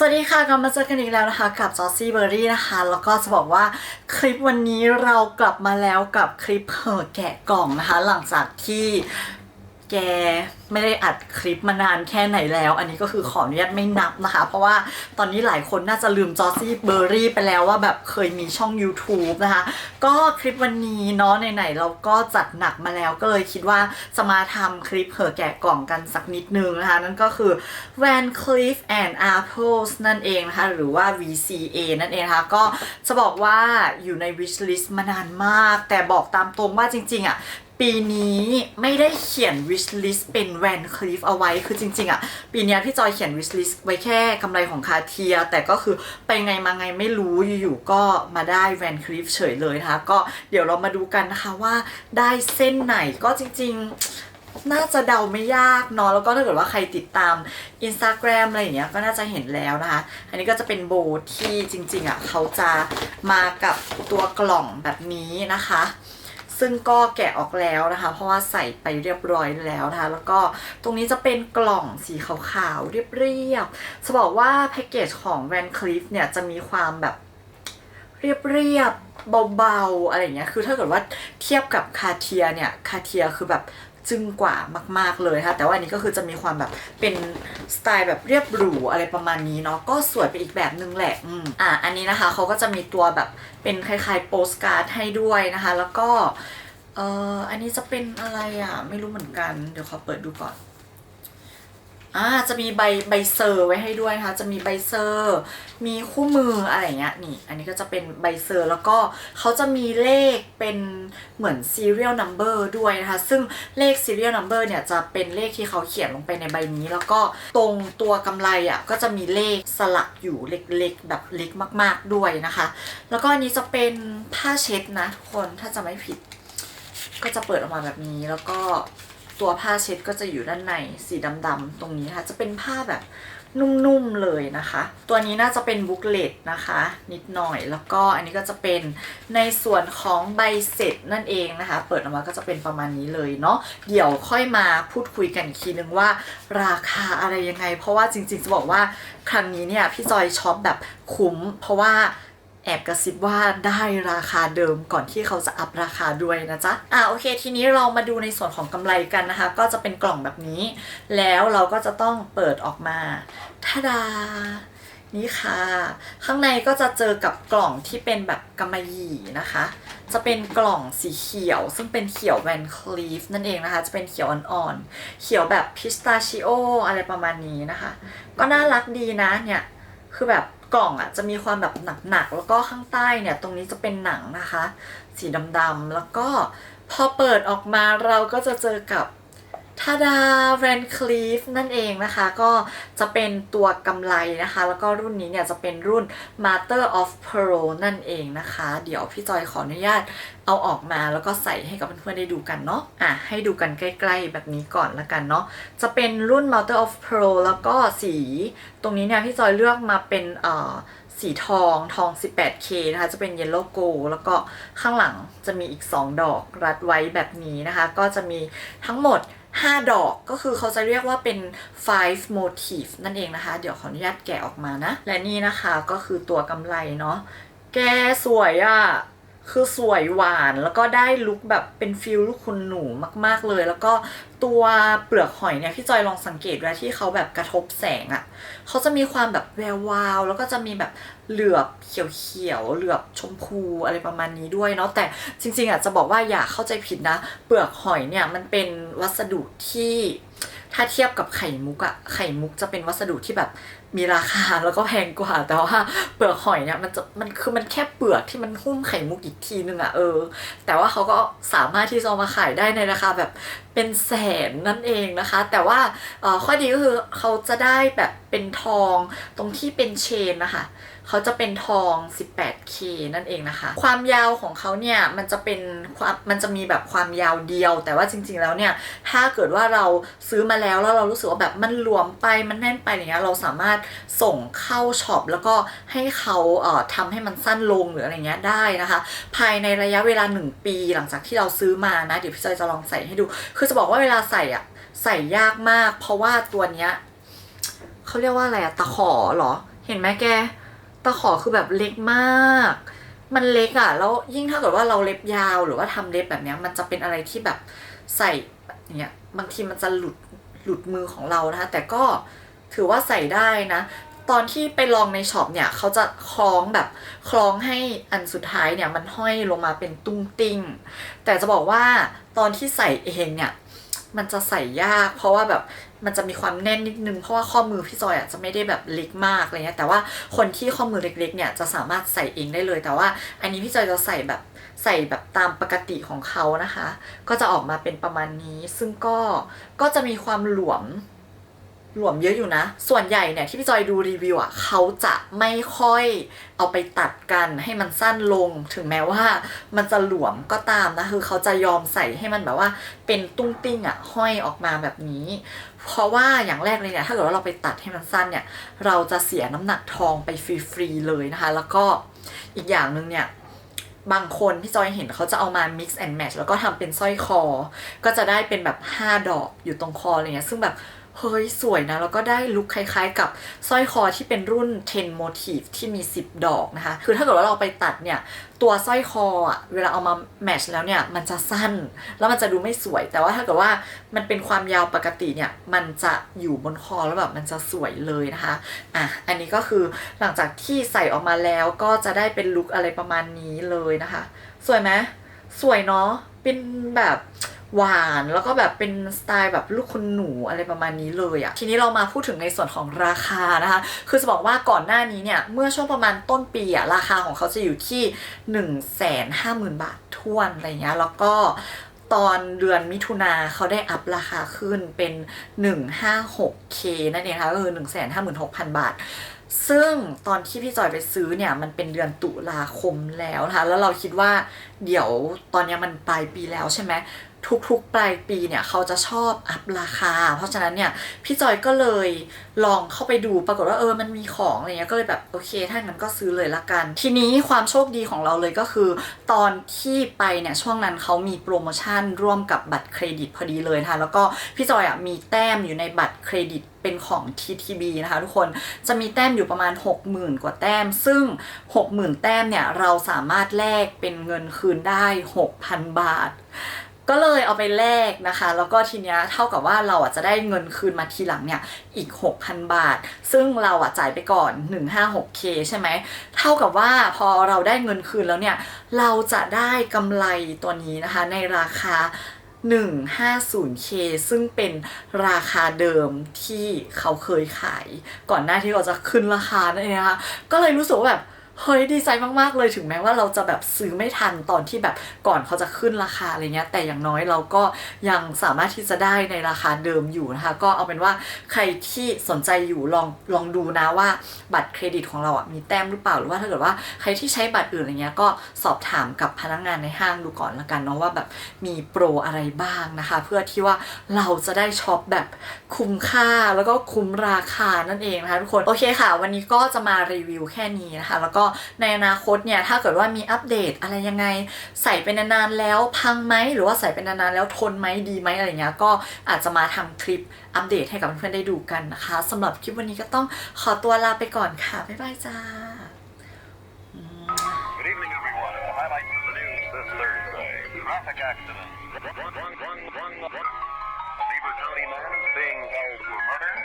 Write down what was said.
สวัสดีค่ะกลับมาเจอกันอีกแล้วนะคะ กับจอซี่เบอร์รี่นะคะ แล้วก็จะบอกว่าคลิปวันนี้เรากลับมาแล้วกับคลิปเหอแกะกล่องนะคะ หลังจากที่ แกไม่ได้อัดคลิปมานานแค่ไหนแล้ว อันนี้ก็คือขออนุญาตไม่นับนะคะ เพราะว่าตอนนี้หลายคนน่าจะลืมจอซี่เบอร์รี่ไปแล้วว่าแบบเคยมีช่อง YouTube นะคะ ก็คลิปวันนี้เนาะไหนๆเราก็จัดหนักมาแล้วก็เลยคิดว่าจะมาทำคลิปเห่อแกะกล่องกันสักนิดนึงนะคะ นั่นก็คือ Van Cleef and Arpels นั่นเองนะคะ หรือว่า VCA นั่นเองนะคะก็จะบอกว่าอยู่ใน wish list มานานมาก แต่บอกตามตรงว่าจริงๆอะ ปีนี้ไม่ได้เขียน wish list เป็น Van Cleef เอาไว้คือจริง ๆอะปีนี้พี่จอยเขียน wish list ไว้แค่กำไรของคาเทีย แต่ก็คือไปไงมาไงไม่รู้อยู่ๆก็มาได้ Van Cleef เฉยเลยนะคะก็เดี๋ยวเรามาดูกันนะคะว่าได้เส้นไหนก็จริง ๆน่าจะเดาไม่ยากเนาะแล้วก็ถ้าเกิดว่าใครติดตาม Instagram อะไรอย่างเงี้ยก็น่าจะเห็นแล้วนะคะ อันนี้ก็จะเป็นโบที่จริง ๆอะเขาจะมากับตัวกล่องแบบนี้นะคะ ซึ่งก็แกะออกแล้วนะคะ เพราะว่าใส่ไปเรียบร้อยแล้วนะคะ แล้วก็ตรงนี้จะเป็นกล่องสีขาวๆเรียบๆจะบอกว่าแพ็กเกจของ Van Cleef เนี่ยจะมีความแบบเรียบๆเบาๆอะไรเงี้ย คือถ้าเกิดว่าเทียบกับคาเทียเนี่ย คาเทียคือแบบ จึ้งกว่ามาก ๆเลยค่ะแต่ว่าอันนี้ก็คือจะมีความแบบเป็นสไตล์แบบเรียบหรูอะไรประมาณนี้เนาะก็สวยไปอีกแบบนึงแหละอืมอะอันนี้นะคะเขาก็จะมีตัวแบบเป็นคล้ายๆโปสการ์ดให้ด้วยนะคะ แล้วก็เอ่ออันนี้จะเป็นอะไรอะไม่รู้เหมือนกันเดี๋ยวขอเปิดดูก่อน อ่าจะมีใบใบเซอร์ไว้ให้ด้วยนะคะจะมีใบเซอร์ มีคู่มืออะไรเงี้ยนี่ อันนี้ก็จะเป็นใบเซอร์แล้วก็เขาจะมีเลขเป็นเหมือน serial number ด้วยนะคะซึ่งเลข serial number เนี่ยจะเป็นเลขที่เขาเขียนลงไปในใบนี้ แล้วก็ตรงตัวกำไรอะก็จะมีเลขสลักอยู่เล็กๆ แบบเล็กมาก ๆด้วยนะคะ แล้วก็อันนี้จะเป็นผ้าเช็ดนะทุกคนถ้าจะไม่ผิด ก็จะเปิดออกมาแบบนี้แล้วก็ ตัวผ้าเช็ดก็จะอยู่ด้านในสีดำๆตรงนี้นะคะจะเป็นผ้าแบบนุ่มๆเลยนะคะ ตัวนี้น่าจะเป็นบุ๊กเลตนะคะ นิดหน่อยแล้วก็อันนี้ก็จะเป็นในส่วนของใบเสร็จนั่นเองนะคะ เปิดออกมาก็จะเป็นประมาณนี้เลยเนาะเดี๋ยวค่อยมาพูดคุยกันอีกทีนึงว่า ราคาอะไรยังไง เพราะว่าจริงๆจะบอกว่าครั้งนี้เนี่ยพี่จอยช็อปแบบคุ้มเพราะว่า แอบกระซิบว่าได้ราคาเดิมก่อนที่เขาจะอัพราคาด้วยนะจ๊ะ อะโอเค ทีนี้เรามาดูในส่วนของกำไรกันนะคะ ก็จะเป็นกล่องแบบนี้ แล้วเราก็จะต้องเปิดออกมาทาดานี่ค่ะ ข้างในก็จะเจอกับกล่องที่เป็นแบบกำมะหยี่นะคะ จะเป็นกล่องสีเขียว ซึ่งเป็นเขียวแวนคลีฟนั่นเองนะคะ จะเป็นเขียวอ่อนๆ เขียวแบบพิสตาชิโออะไรประมาณนี้นะคะ ก็น่ารักดีนะเนี่ย คือแบบ กล่องอะจะมีความแบบหนักๆแล้วก็ข้างใต้เนี่ยตรงนี้จะเป็นหนังนะคะ สีดำๆแล้วก็พอเปิดออกมาเราก็จะเจอกับ ทาดาแวนคลีฟนั่นเองนะคะ ก็จะเป็นตัวกำไรนะคะ แล้วก็รุ่นนี้เนี่ยจะเป็นรุ่น Master of Pearl นั่นเองนะคะ เดี๋ยวพี่จอยขออนุญาตเอาออกมาแล้วก็ใส่ให้กับเพื่อนๆได้ดูกันเนาะอะให้ดูกันใกล้ๆแบบนี้ก่อนละกันเนาะจะเป็นรุ่น Master of Pearl แล้วก็สี ตรงนี้เนี่ยพี่จอยเลือกมาเป็นเอ่อสีทองทอง 18K นะคะ จะเป็น Yellow Gold แล้วก็ข้างหลังจะมีอีก 2 ดอกรัดไว้แบบนี้นะคะ ก็จะมีทั้งหมด 5 ดอกก็คือเขาจะเรียกว่าเป็น five motif นั่นเองนะคะ เดี๋ยวขออนุญาตแกะออกมานะ และนี่นะคะก็คือตัวกำไรเนาะแกสวยอะ่ะ คือสวยหวานแล้วก็ได้ลุคแบบเป็นฟิลลูกคุณหนูมาก ๆเลย แล้วก็ตัวเปลือกหอยเนี่ยพี่จอยลองสังเกตดูที่เขาแบบกระทบแสงอะ่ะเขาจะมีความแบบแวววาวแล้วก็จะมีแบบเหลือบเขียวๆเหลือบชมพูอะไรประมาณนี้ด้วยเนาะแต่จริงๆอะจะบอกว่าอย่าเข้าใจผิดนะ เปลือกหอยเนี่ยมันเป็นวัสดุที่ ถ้าเทียบกับไข่มุกอะไข่มุกจะเป็นวัสดุที่แบบมีราคาแล้วก็แพงกว่า แต่ว่าเปลือกหอยเนี่ยมันจะมันคือมันแค่เปลือกที่มันหุ้มไข่มุกอีกทีนึงอะเออ แต่ว่าเขาก็สามารถที่จะมาขายได้ในราคาแบบเป็นแสนนั่นเองนะคะ แต่ว่าข้อดีก็คือเขาจะได้แบบเป็นทองตรงที่เป็นเชนนะคะ เขาจะเป็นทอง 18K นั่นเองนะคะ ความยาวของเขาเนี่ยมันจะเป็นความมันจะมีแบบความยาวเดียว แต่ว่าจริง ๆ แล้วเนี่ยถ้าเกิดว่าเราซื้อมาแล้วแล้วเรารู้สึกว่าแบบมันหลวมไปมันแน่นไปอย่างเงี้ยเราสามารถส่งเข้าช็อปแล้วก็ให้เขาเอ่อทำให้มันสั้นลงหรืออะไรเงี้ยได้นะคะ ภายในระยะเวลา 1 ปีหลังจากที่เราซื้อมานะเดี๋ยวพี่จอยจะลองใส่ให้ดู คือจะบอกว่าเวลาใส่อะใส่ยากมาก เพราะว่าตัวเนี้ยเขาเรียกว่าอะไรอะตะขอเหรอ เห็นไหมแก ขอคือแบบเล็กมาก มันเล็กอะ่ะ แล้วยิ่งถ้าเกิดว่าเราเล็บยาวหรือว่าทำเล็บแบบเนี้ย มันจะเป็นอะไรที่แบบใส่เนี้ยบางทีมันจะหลุดหลุดมือของเรานะคะ แต่ก็ถือว่าใส่ได้นะ ตอนที่ไปลองในช็อปเนี่ยเขาจะคล้องแบบคล้องให้อันสุดท้ายเนี่ยมันห้อยลงมาเป็นตุ้งติ้ง แต่จะบอกว่าตอนที่ใส่เองเนี่ยมันจะใส่ยาก เพราะว่าแบบ มันจะมีความแน่นนิดนึงเพราะว่าข้อมือพี่จอยอะจะไม่ได้แบบเล็กมากอะไรเงี้ยแต่ว่าคนที่ข้อมือเล็กๆเนี่ยจะสามารถใส่เองได้เลย แต่ว่า อันนี้พี่จอยจะใส่แบบใส่แบบตามปกติของเขานะคะ ก็จะออกมาเป็นประมาณนี้ ซึ่งก็ก็จะมีความหลวม หลวมเยอะอยู่นะ ส่วนใหญ่เนี่ยที่พี่จอยดูรีวิวอะเขาจะไม่ค่อยเอาไปตัดกันให้มันสั้นลง ถึงแม้ว่ามันจะหลวมก็ตามนะคือเขาจะยอมใส่ให้มันแบบว่าเป็นตุ้งติ้งอะห้อยออกมาแบบนี้ เพราะว่าอย่างแรกเลยเนี่ยถ้าเกิดว่าเราไปตัดให้มันสั้นเนี่ยเราจะเสียน้ำหนักทองไปฟรีๆเลยนะคะ แล้วก็อีกอย่างหนึ่งเนี่ยบางคนที่จอยเห็นเขาจะเอามา mix and match แล้วก็ทำเป็นสร้อยคอ ก็จะได้เป็นแบบ 5 ดอกอยู่ตรงคออะไรเงี้ยซึ่งแบบ เฮ้ยสวยนะ แล้วก็ได้ลุคคล้ายๆ กับสร้อยคอที่เป็นรุ่น 10 motif ที่มี 10 ดอกนะคะ คือถ้าเกิดว่าเราไปตัดเนี่ย ตัวสร้อยคออะเวลาเอามาแมชแล้วเนี่ย มันจะสั้น แล้วมันจะดูไม่สวย แต่ว่าถ้าเกิดว่ามันเป็นความยาวปกติเนี่ย มันจะอยู่บนคอแล้วแบบมันจะสวยเลยนะคะ อะ อันนี้ก็คือหลังจากที่ใส่ออกมาแล้วก็จะได้เป็นลุคอะไรประมาณนี้เลยนะคะ สวยไหมสวยเนาะ เป็นแบบ หวานแล้วก็แบบเป็นสไตล์แบบลูกคุณหนูอะไรประมาณนี้เลยอะทีนี้เรามาพูดถึงในส่วนของราคานะคะ คือจะบอกว่าก่อนหน้านี้เนี่ย เมื่อช่วงประมาณต้นปีอะราคาของเขาจะอยู่ที่1นึ่งแสนห้าหมื่นบาททวนอะไรเงี้ยแล้วก็ตอนเดือนมิถุนาเขาได้อัพราคาขึ้นเป็น 156K นั่นเองนะคะก็คือ 156,000 บาท ซึ่งตอนที่พี่จอยไปซื้อเนี่ย มันเป็นเดือนตุลาคมแล้วนะคะแล้วเราคิดว่าเดี๋ยวตอนนี้มันปลายปีแล้วใช่ไหม ทุกๆปลายปีเนี่ยเขาจะชอบอัพราคา เพราะฉะนั้นเนี่ยพี่จอยก็เลยลองเข้าไปดูปรากฏว่าเออมันมีของอะไรเงี้ยก็เลยแบบโอเคถ้างั้นก็ซื้อเลยละกัน ทีนี้ความโชคดีของเราเลยก็คือ ตอนที่ไปเนี่ยช่วงนั้นเขามีโปรโมชั่นร่วมกับบัตรเครดิตพอดีเลยนะคะแล้วก็พี่จอยอะมีแต้มอยู่ในบัตรเครดิตเป็นของ TTB นะคะทุกคนจะมีแต้มอยู่ประมาณ 60,000 กว่าแต้ม ซึ่ง 60,000 แต้มเนี่ยเราสามารถแลกเป็นเงินคืนได้ 6,000 บาท ก็เลยเอาไปแลกนะคะ แล้วก็ทีเนี้ยเท่ากับว่าเราอะจะได้เงินคืนมาทีหลังเนี่ยอีก 6,000 บาท ซึ่งเราอะจ่ายไปก่อน 156k ใช่ไหมเท่ากับว่าพอเราได้เงินคืนแล้วเนี่ยเราจะได้กำไรตัวนี้นะคะในราคา 150k ซึ่งเป็นราคาเดิมที่เขาเคยขาย ก่อนหน้าที่เราจะขึ้นราคานั่นเองนะคะก็เลยรู้สึกว่าแบบ เฮ้ยดีใจมากๆเลยถึงแม้ว่าเราจะแบบซื้อไม่ทันตอนที่แบบก่อนเขาจะขึ้นราคาอะไรเงี้ย แต่อย่างน้อยเราก็ยังสามารถที่จะได้ในราคาเดิมอยู่นะคะ ก็เอาเป็นว่าใครที่สนใจอยู่ลองลองดูนะว่าบัตรเครดิตของเราอะมีแต้มหรือเปล่าหรือว่าถ้าเกิดว่าใครที่ใช้บัตรอื่นอะไรเงี้ยก็สอบถามกับพนักงานในห้างดูก่อนละกันเนาะว่าแบบมีโปรอะไรบ้างนะคะ เพื่อที่ว่าเราจะได้ช็อปแบบคุ้มค่าแล้วก็คุ้มราคานั่นเองนะคะทุกคนโอเคค่ะ วันนี้ก็จะมารีวิวแค่นี้นะคะ แล้วก็ในอนาคตเนี่ยถ้าเกิดว่ามีอัปเดตอะไรยังไงใส่ไปนานๆแล้วพังไหมหรือว่าใส่ไปนานๆแล้วทนไหมดีไหมอะไรเงี้ยก็อาจจะมาทำคลิปอัปเดตให้กับเพื่อนๆได้ดูกันนะคะสำหรับคลิปวันนี้ก็ต้องขอตัวลาไปก่อนค่ะบ๊ายบายจ้า Good evening, everyone. The of the news this Thursday. Traffic accident. A Beaver County man is being held for murder.